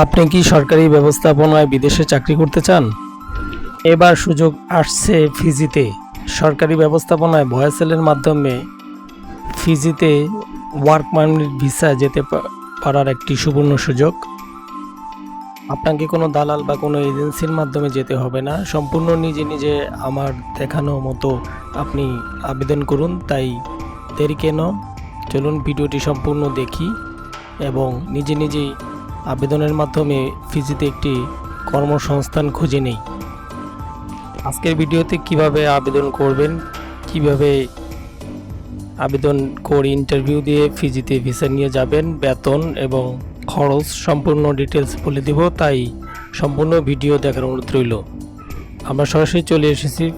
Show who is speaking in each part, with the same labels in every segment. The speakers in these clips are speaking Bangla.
Speaker 1: আপনি কি সরকারি ব্যবস্থাপনায় বিদেশে চাকরি করতে চান? এবার সুযোগ আসছে ফিজিতে। সরকারি ব্যবস্থাপনায় ভয়েসেলের মাধ্যমে ফিজিতে ওয়ার্ক পারমিট ভিসা যেতে পারার একটি সুবর্ণ সুযোগ। আপনাকে কোনো দালাল বা কোনো এজেন্সির মাধ্যমে যেতে হবে না। সম্পূর্ণ নিজে নিজে আমার দেখানো মতো আপনি আবেদন করুন, তাই দেরি কেন? চলুন ভিডিওটি সম্পূর্ণ দেখি এবং নিজে নিজেই আবেদনের মাধ্যমে ফিজিতে একটি কর্মসংস্থান খুঁজে নেই। আজকের ভিডিওতে কীভাবে আবেদন করবেন, কীভাবে আবেদন করে ইন্টারভিউ দিয়ে ফিজিতে ভিসা নিয়ে যাবেন, বেতন এবং খরচ সম্পূর্ণ ডিটেলস বলে দিব, তাই সম্পূর্ণ ভিডিও দেখার অনুরোধ রইল। আমরা সরাসরি চলে এসেছি।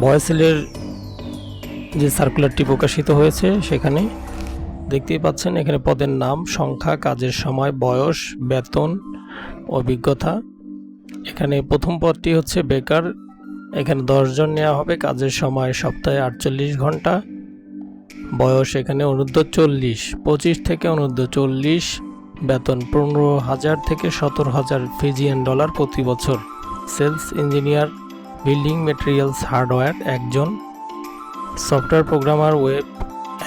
Speaker 1: ভয়েসেলের যে সার্কুলারটি প্রকাশিত হয়েছে, সেখানে দেখতেই পাচ্ছেন, এখানে পদের নাম, সংখ্যা, কাজের সময়, বয়স, বেতন, অভিজ্ঞতা। এখানে প্রথম পদটি হচ্ছে বেকার। এখানে দশজন নেওয়া হবে, কাজের সময় সপ্তাহে আটচল্লিশ ঘণ্টা, বয়স এখানে অনূর্ধ্ব চল্লিশ। পঁচিশ থেকে অনূর্ধ্ব চল্লিশ, বেতন পনেরো হাজার থেকে সতেরো হাজার ফিজিয়ান ডলার প্রতি বছর। Sales engineer, building materials, hardware, একজন। Software programmer, web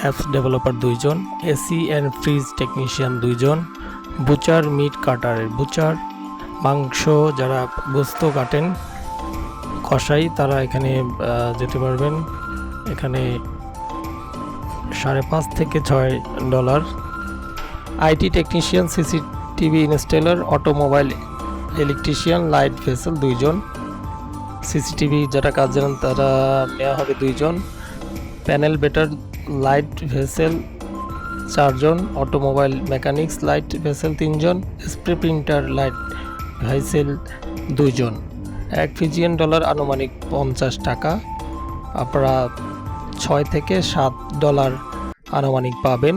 Speaker 1: apps developer দুইজন, এসি অ্যান্ড ফ্রিজ টেকনিশিয়ান দুইজন, বুচার, মিট কাটারের বুচার, মাংস যারা গোস্ত কাটেন কষাই তারা এখানে যেতে পারবেন। এখানে সাড়ে পাঁচ থেকে ছয় dollar. IT technician, CCTV installer, automobile electrician, light vessel দুইজন। সিসিটিভি যারা কাজ জানেন, তারা নেওয়া হবে দুইজন। প্যানেল বেটার লাইট ভেসেল চারজন, অটোমোবাইল মেকানিক্স লাইট ভেসেল তিনজন, স্প্রে প্রিন্টার লাইট ভেসেল দুইজন। এক ফিজিয়ান ডলার আনুমানিক পঞ্চাশ টাকা। আপনারা ছয় থেকে সাত ডলার আনুমানিক পাবেন।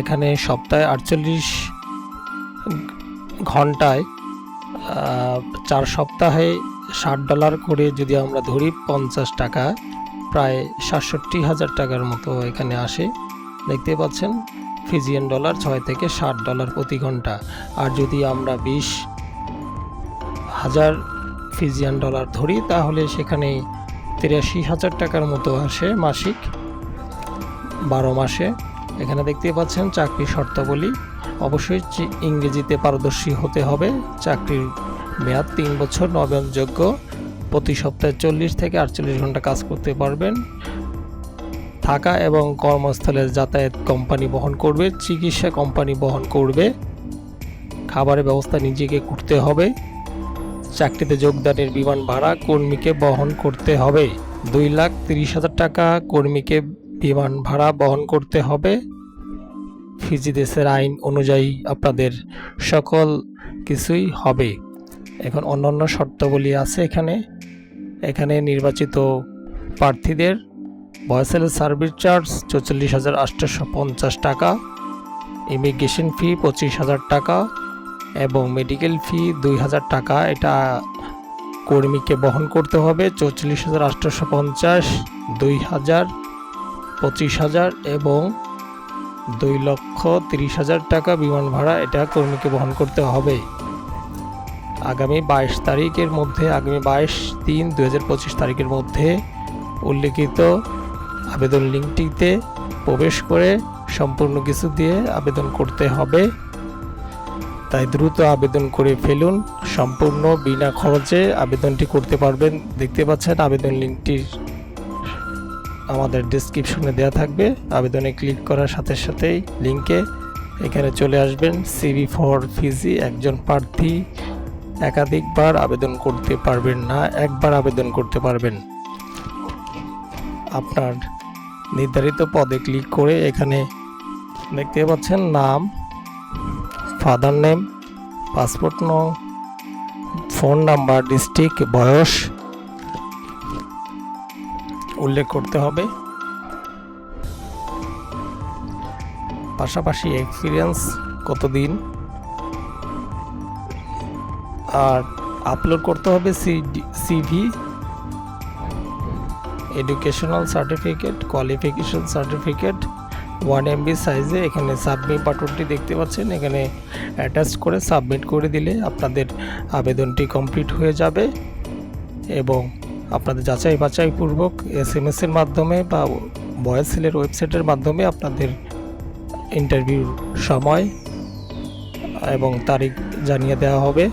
Speaker 1: এখানে সপ্তাহে আটচল্লিশ ঘন্টায় চার সপ্তাহে ষাট ডলার করে যদি আমরা ধরি, পঞ্চাশ টাকা। প্রায় সাতষট্টি হাজার টাকার মতো এখানে আসে। দেখতে পাচ্ছেন, ফিজিয়ান ডলার ছয় থেকে ষাট ডলার প্রতি ঘণ্টা। আর যদি আমরা বিশ হাজার ফিজিয়ান ডলার ধরি, তাহলে সেখানে তিরাশি হাজার টাকার মতো আসে মাসিক, বারো মাসে। এখানে দেখতে পাচ্ছেন চাকরির শর্তাবলী। অবশ্যই ইংরেজিতে পারদর্শী হতে হবে। চাকরির মেয়াদ তিন বছর নবায়নযোগ্য প্রতি সপ্তাহে চল্লিশ থেকে আটচল্লিশ ঘণ্টা কাজ করতে পারবেন। থাকা এবং কর্মস্থলে যাতায়াত কোম্পানি বহন করবে, চিকিৎসা কোম্পানি বহন করবে। খাবারের ব্যবস্থা নিজেকে করতে হবে। চাকরিতে যোগদানের বিমান ভাড়া কর্মীকে বহন করতে হবে। দুই লাখ তিরিশ হাজার টাকা কর্মীকে বিমান ভাড়া বহন করতে হবে। ফিজি দেশের আইন অনুযায়ী আপনাদের সকল কিছুই হবে। এখন অন্যান্য শর্তাবলী আছে এখানে। এখানে নির্বাচিত প্রার্থীদের ভয়েসেল সার্ভিস চার্জ চৌচল্লিশ হাজার আটশোশো পঞ্চাশ টাকা ইমিগ্রেশন ফি পঁচিশ হাজার টাকা এবং মেডিকেল ফি দুই হাজার টাকা। এটা কর্মীকে বহন করতে হবে চৌচল্লিশ হাজার আটশোশো পঞ্চাশ, দুই হাজার, পঁচিশ হাজার এবং দুই লক্ষ তিরিশ হাজার টাকা বিমান ভাড়া এটা কর্মীকে বহন করতে হবে। আগামী বাইশ তারিখের মধ্যে, আগামী বাইশ তিন দু হাজার পঁচিশ তারিখের মধ্যে উল্লেখিত আবেদন লিঙ্কটিতে প্রবেশ করে সম্পূর্ণ কিছু দিয়ে আবেদন করতে হবে। তাই দ্রুত আবেদন করে ফেলুন। সম্পূর্ণ বিনা খরচে আবেদনটি করতে পারবেন। দেখতে পাচ্ছেন আবেদন লিঙ্কটির আমাদের ডিসক্রিপশনে দেওয়া থাকবে। আবেদনে ক্লিক করার সাথে সাথেই লিঙ্কে এখানে চলে আসবেন। সিবি ফর ফিজি, একজন প্রার্থী একাধিকবার আবেদন করতে পারবেন না, একবার আবেদন করতে পারবেন। আপনার নির্ধারিত পদে ক্লিক করে এখানে দেখতে পাচ্ছেন নাম, ফাদার নেম, পাসপোর্ট নং, ফোন নাম্বার, ডিস্ট্রিক্ট, বয়স উল্লেখ করতে হবে। পাশাপাশি এক্সপিরিয়েন্স কতদিন? আর আপলোড করতে হবে CV educational certificate qualification certificate one MB সাইজে এখানে সাবমিট বাটনটি দেখতে পাচ্ছেন। এখানে অ্যাটাচ করে সাবমিট করে দিলে আপনাদের আবেদনটি কমপ্লিট হয়ে যাবে এবং আপনাদের যাচাই বাছাই পূর্বক এস এম এসের মাধ্যমে বা ভয়েস সেলের ওয়েবসাইটের মাধ্যমে আপনাদের ইন্টারভিউর সময় এবং তারিখ জানিয়ে দেওয়া হবে।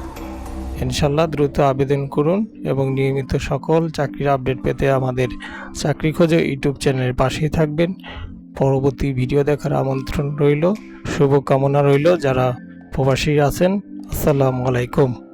Speaker 1: ইনশাল্লাহ দ্রুত আবেদন করুন এবং নিয়মিত সকল চাকরির আপডেট পেতে আমাদের চাকরি খোঁজে ইউটিউব চ্যানেলের পাশেই থাকবেন। পরবর্তী ভিডিও দেখার আমন্ত্রণ রইল। শুভকামনা রইল যারা প্রবাসী আছেন। আসসালামু আলাইকুম।